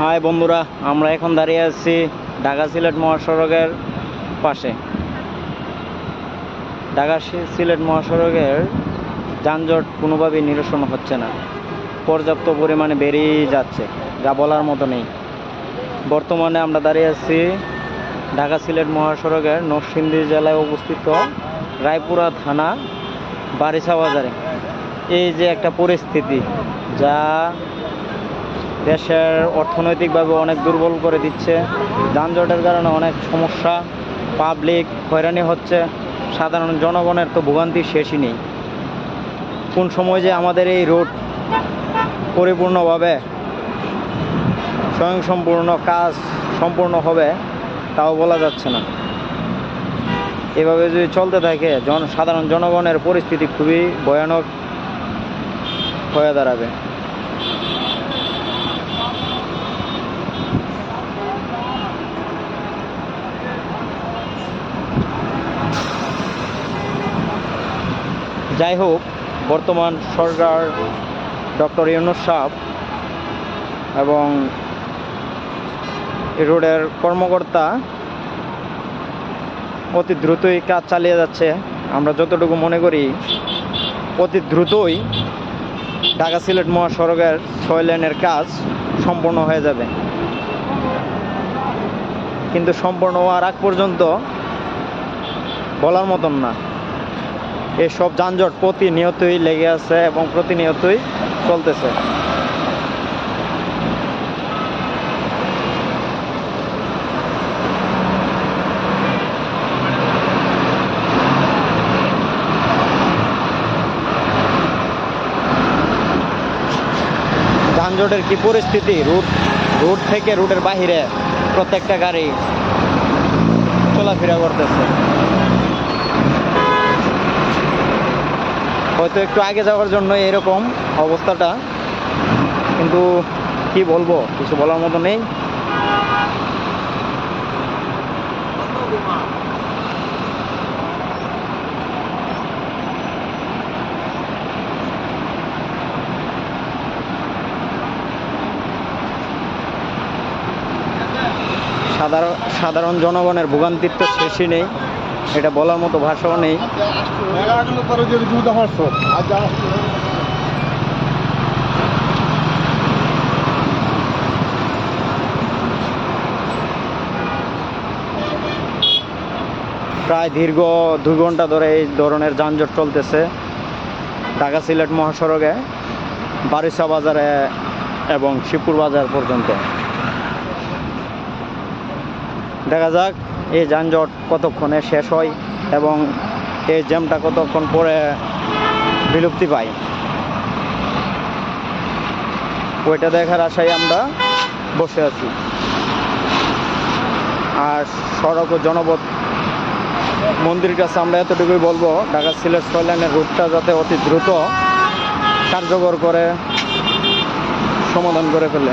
High বন্ধুরা, আমরা এখন দাঁড়িয়ে আছি ঢাকা সিলেট মহাসড়কের পাশে। ঢাকা সিলেট মহাসড়কের যানজট কোনোভাবেই নিরসন হচ্ছে না। পর্যাপ্ত পরিমাণে বেড়েই যাচ্ছে, যা বলার মতো নেই। বর্তমানে আমরা দাঁড়িয়ে আছি ঢাকা সিলেট মহাসড়কের নরসিংদী জেলায় অবস্থিত রায়পুরা থানা বারিসা বাজারে এই যে একটা পরিস্থিতি, যা দেশের অর্থনৈতিকভাবে অনেক দুর্বল করে দিচ্ছে। যানজটের কারণে অনেক সমস্যা, পাবলিক হয়রানি হচ্ছে। সাধারণ জনগণের তো ভোগান্তি শেষই নেই। কোন সময় যে আমাদের এই রোড পরিপূর্ণভাবে স্বয়ংসম্পূর্ণ কাজ সম্পূর্ণ হবে, তাও বলা যাচ্ছে না। এভাবে যদি চলতে থাকে, জন, সাধারণ জনগণের পরিস্থিতি খুবই ভয়ানক হয়ে দাঁড়াবে। যাই হোক, বর্তমান সরকার ডক্টর ইউনুস সাহ এবং রোডের কর্মকর্তা অতি দ্রুতই কাজ চালিয়ে যাচ্ছে। আমরা যতটুকু মনে করি, অতি দ্রুতই ঢাকা সিলেট মহাসড়কের ছয় লেনের কাজ সম্পূর্ণ হয়ে যাবে। কিন্তু সম্পূর্ণ হওয়ার আগ পর্যন্ত বলার মতন না। এসব যানজট প্রতিনিয়তই লেগে আছে এবং প্রতিনিয়তই চলতেছে। যানজটের কি পরিস্থিতি? রুট রুট থেকে রুটের বাহিরে প্রত্যেকটা গাড়ি চলাফেরা করতেছে। হয়তো একটু আগে যাওয়ার জন্য এরকম অবস্থাটা। কিন্তু কি বলব, কিছু বলার মতো নেই। সাধারণ সাধারণ জনগণের ভোগান্তির তো শেষই নেই। এটা বলার মতো ভাষাও নেই। প্রায় দীর্ঘ দুই ঘণ্টা ধরে এই ধরনের যানজট চলতেছে ঢাকা সিলেট মহাসড়কে বারিসা বাজারে এবং শিবপুর বাজার পর্যন্ত। দেখা যাক এই যানজট কতক্ষণে শেষ হয় এবং এই জ্যামটা কতক্ষণ পরে বিলুপ্তি পায়? ওইটা দেখার আশায় আমরা বসে আছি। আর সড়ক ও জনপথ মন্দির কাছে আমরা এতটুকুই বলব, ঢাকা সিলেট ছয় রুটটা যাতে অতি দ্রুত কার্যকর করে, সমাধান করে ফেলে।